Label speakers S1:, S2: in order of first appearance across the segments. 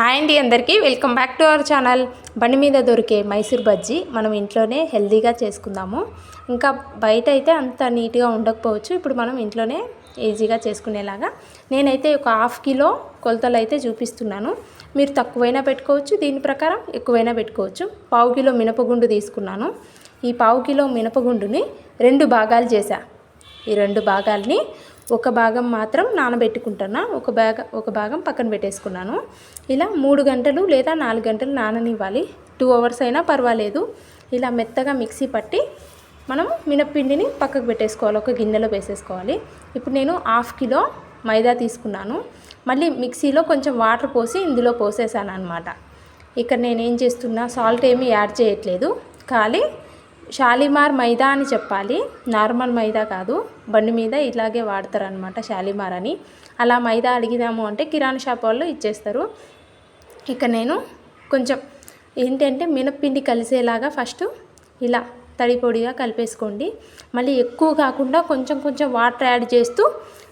S1: Hi అండి అందరికీ. Welcome back to our channel. బండి మీద దొరికే మైసూర్ బజ్జీ మనం ఇంట్లోనే హెల్తీగా చేసుకుందాము. ఇంకా బయట అయితే అంత నీట్గా ఉండకపోవచ్చు. ఇప్పుడు మనం ఇంట్లోనే ఈజీగా చేసుకునేలాగా. నేనైతే ఒక హాఫ్ కిలో కొలతలు అయితే చూపిస్తున్నాను. మీరు తక్కువైనా పెట్టుకోవచ్చు దీని ప్రకారం ఎక్కువైనా పెట్టుకోవచ్చు. పావు కిలో మినపగుండు తీసుకున్నాను. ఈ పావు కిలో మినపగుండుని రెండు భాగాలు చేశా. ఈ రెండు భాగాల్ని ఒక భాగం మాత్రం నానబెట్టుకుంటున్నా. ఒక భాగం ఒక భాగం పక్కన పెట్టేసుకున్నాను. ఇలా మూడు గంటలు లేదా నాలుగు గంటలు నాననివ్వాలి. టూ అవర్స్ అయినా పర్వాలేదు. ఇలా మెత్తగా మిక్సీ పట్టి మనం మినప్పిండిని పక్కకు పెట్టేసుకోవాలి. ఒక గిన్నెలో వేసేసుకోవాలి. ఇప్పుడు నేను హాఫ్ కిలో మైదా తీసుకున్నాను. మళ్ళీ మిక్సీలో కొంచెం వాటర్ పోసి ఇందులో పోసేసాను అనమాట ఇక్కడ నేనేం చేస్తున్నా సాల్ట్ ఏమీ యాడ్ చేయట్లేదు. ఖాళీ షాలిమార్ మైదా అని చెప్పాలి. నార్మల్ మైదా కాదు. బండి మీద ఇలాగే వాడతారనమాట షాలిమార్ అని. అలా మైదా అడిగిదాము అంటే కిరాణా షాప్ వాళ్ళు ఇచ్చేస్తారు. ఇక నేను కొంచెం ఏంటంటే మినప్పిండి కలిసేలాగా ఫస్ట్ ఇలా తడి పొడిగా కలిపేసుకోండి. మళ్ళీ ఎక్కువ కాకుండా కొంచెం కొంచెం వాటర్ యాడ్ చేస్తూ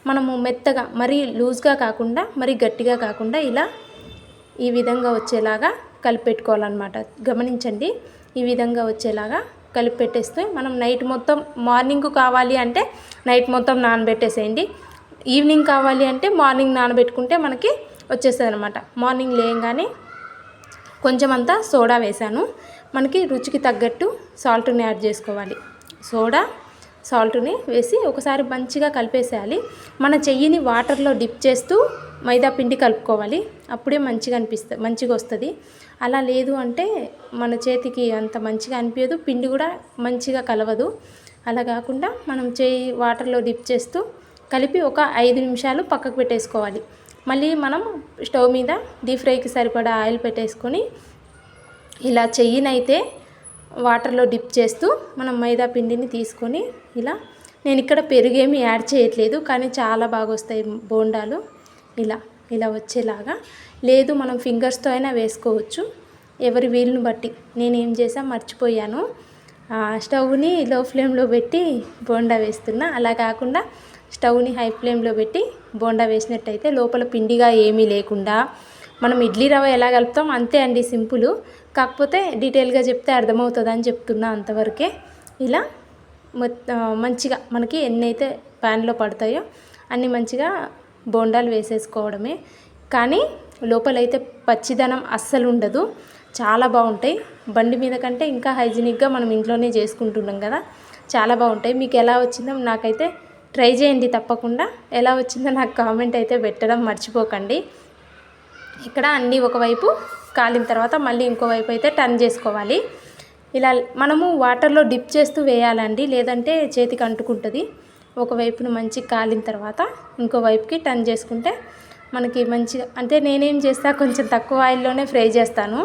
S1: మనము మెత్తగా మరీ లూజ్గా కాకుండా మరీ గట్టిగా కాకుండా ఇలా ఈ విధంగా వచ్చేలాగా కలిపెట్టుకోవాలన్నమాట. గమనించండి. ఈ విధంగా వచ్చేలాగా కలిపి పెట్టేస్తే మనం నైట్ మొత్తం మార్నింగ్ కావాలి అంటే నైట్ మొత్తం నానబెట్టేసేయండి. ఈవినింగ్ కావాలి అంటే మార్నింగ్ నానబెట్టుకుంటే మనకి వచ్చేస్తుంది అనమాట మార్నింగ్ లేయంగానే కొంచెం అంతా సోడా వేసాను మనకి రుచికి తగ్గట్టు సాల్ట్ని యాడ్ చేసుకోవాలి. సోడా సాల్ట్ని వేసి ఒకసారి మంచిగా కలిపేసేయాలి. మన చెయ్యిని వాటర్లో డిప్ చేస్తూ మైదా పిండి కలుపుకోవాలి. అప్పుడే మంచిగా అనిపిస్తుంది మంచిగా వస్తుంది. అలా లేదు అంటే మన చేతికి అంత మంచిగా అనిపించదు పిండి కూడా మంచిగా కలవదు. అలా కాకుండా మనం చేయి వాటర్లో డిప్ చేస్తూ కలిపి ఒక ఐదు నిమిషాలు పక్కకు పెట్టేసుకోవాలి. మళ్ళీ మనం స్టవ్ మీద డీప్ ఫ్రైకి సరిపడా ఆయిల్ పెట్టేసుకొని ఇలా చెయ్యినైతే వాటర్లో డిప్ చేస్తూ మనం మైదా పిండిని తీసుకొని ఇలా నేను ఇక్కడ పెరుగేమి యాడ్ చేయట్లేదు కానీ చాలా బాగా వస్తాయి బోండాలు. ఇలా ఇలా వచ్చేలాగా. లేదు మనం ఫింగర్స్తో అయినా వేసుకోవచ్చు. ఎవరి వీలుని బట్టి. నేను ఏం చేసా మర్చిపోయాను స్టవ్ని లో ఫ్లేమ్లో పెట్టి బోండా వేస్తున్నా. అలా కాకుండా స్టవ్ని హై ఫ్లేమ్లో పెట్టి బోండా వేసినట్టయితే లోపల పిండిగా ఏమీ లేకుండా. మనం ఇడ్లీ రవ్వ ఎలా కలుపుతాం? అంతే అండి సింపుల్. కాకపోతే డీటెయిల్గా చెప్తే అర్థమవుతుంది అని చెప్తున్నా అంతవరకే. ఇలా మంచిగా మనకి ఎన్ని అయితే ప్యాన్లో పడతాయో అన్ని మంచిగా బోండాలు వేసేసుకోవడమే. కానీ లోపలైతే పచ్చిదనం అస్సలు ఉండదు. చాలా బాగుంటాయి. బండి మీద కంటే ఇంకా హైజీనిక్గా మనం ఇంట్లోనే చేసుకుంటున్నాం కదా. చాలా బాగుంటాయి. మీకు ఎలా వచ్చిందో నాకైతే ట్రై చేయండి తప్పకుండా. ఎలా వచ్చిందో నాకు కామెంట్ అయితే పెట్టడం మర్చిపోకండి. ఇక్కడ అన్నీ ఒకవైపు కాలిన తర్వాత మళ్ళీ ఇంకోవైపు అయితే టర్న్ చేసుకోవాలి. ఇలా మనము వాటర్లో డిప్ చేస్తూ వేయాలండి. లేదంటే చేతికి అంటుకుంటుంది. ఒకవైపును మంచి కాలిన తర్వాత ఇంకో వైపుకి టర్న్ చేసుకుంటే మనకి మంచిగా అంటే నేనేం చేస్తా కొంచెం తక్కువ ఆయిల్లోనే ఫ్రై చేస్తాను.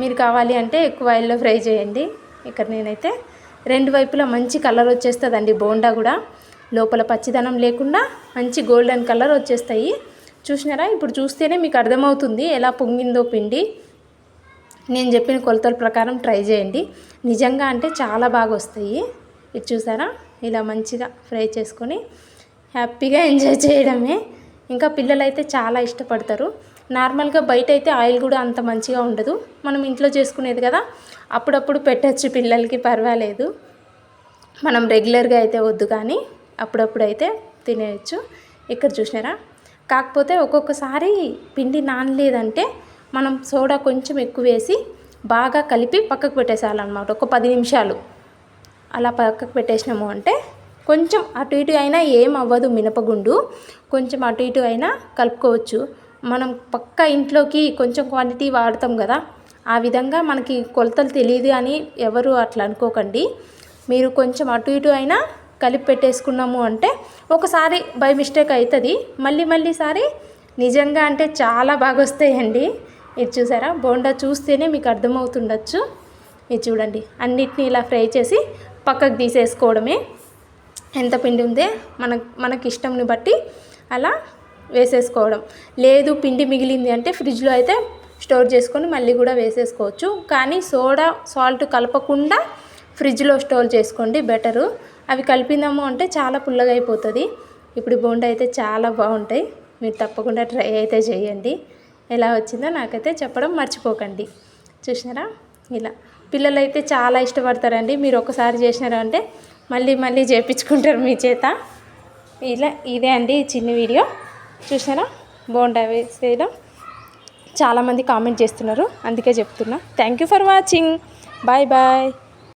S1: మీరు కావాలి అంటే ఎక్కువ ఆయిల్లో ఫ్రై చేయండి. ఇక్కడ నేనైతే రెండు వైపులా మంచి కలర్ వచ్చేస్తుందండి బోండా కూడా. లోపల పచ్చిదనం లేకుండా మంచి గోల్డెన్ కలర్ వచ్చేస్తాయి. చూసినారా? ఇప్పుడు చూస్తేనే మీకు అర్థమవుతుంది ఎలా పొంగిందో పిండి. నేను చెప్పిన కొలతల ప్రకారం ట్రై చేయండి. నిజంగా అంటే చాలా బాగా వస్తాయి. ఇది చూసారా? ఇలా మంచిగా ఫ్రై చేసుకొని హ్యాపీగా ఎంజాయ్ చేయడమే. ఇంకా పిల్లలైతే చాలా ఇష్టపడతారు. నార్మల్గా బయట అయితే ఆయిల్ కూడా అంత మంచిగా ఉండదు. మనం ఇంట్లో చేసుకునేది కదా. అప్పుడప్పుడు పెట్టచ్చు పిల్లలకి పర్వాలేదు. మనం రెగ్యులర్గా అయితే వద్దు కానీ అప్పుడప్పుడు అయితే తినేయచ్చు. ఇక్కడ చూసినారా? కాకపోతే ఒక్కొక్కసారి పిండి నానలేదంటే మనం సోడా కొంచెం ఎక్కువ వేసి బాగా కలిపి పక్కకు పెట్టేసేయాలన్నమాట. ఒక పది నిమిషాలు. అలా పక్కకు పెట్టేసినాము అంటే కొంచెం అటు ఇటు అయినా ఏం అవ్వదు మినపగుండు. కొంచెం అటు ఇటు అయినా కలుపుకోవచ్చు. మనం పక్క ఇంట్లోకి కొంచెం క్వాంటిటీ వాడతాం కదా ఆ విధంగా మనకి కొలతలు తెలియదు అని ఎవరు అట్లా అనుకోకండి. మీరు కొంచెం అటు ఇటు అయినా కలిపి పెట్టేసుకున్నాము అంటే ఒకసారి బై మిస్టేక్ అవుతుంది మళ్ళీ మళ్ళీ సారి నిజంగా అంటే చాలా బాగా వస్తాయండి. ఇది చూసారా? బోండా చూస్తేనే మీకు అర్థమవుతుండొచ్చు. ఇది చూడండి. అన్నిటిని ఇలా ఫ్రై చేసి పక్కకు తీసేసుకోవడమే. ఎంత పిండి ఉందే? మన మనకి ఇష్టంని బట్టి అలా వేసేసుకోవడం. లేదు పిండి మిగిలింది అంటే ఫ్రిడ్జ్లో అయితే స్టోర్ చేసుకొని మళ్ళీ కూడా వేసేసుకోవచ్చు. కానీ సోడా సాల్ట్ కలపకుండా ఫ్రిడ్జ్లో స్టోర్ చేసుకోండి బెటరు. అవి కలిపినాము అంటే చాలా పుల్లగా అయిపోతుంది ఇప్పుడు బోండా అయితే చాలా బాగుంటాయి. మీరు తప్పకుండా ట్రై అయితే చేయండి. ఎలా వచ్చిందో నాకైతే చెప్పడం మర్చిపోకండి. చూసినారా? ఇలా. పిల్లలు అయితే చాలా ఇష్టపడతారండి. మీరు ఒకసారి చేసినారు అంటే మళ్ళీ మళ్ళీ చేయించుకుంటారు మీ చేత. ఇలా ఇదే అండి చిన్న వీడియో. చూసినారా? బోండా వేసేయడం. చాలామంది కామెంట్ చేస్తున్నారు. అందుకే చెప్తున్నా. Thank you for watching bye bye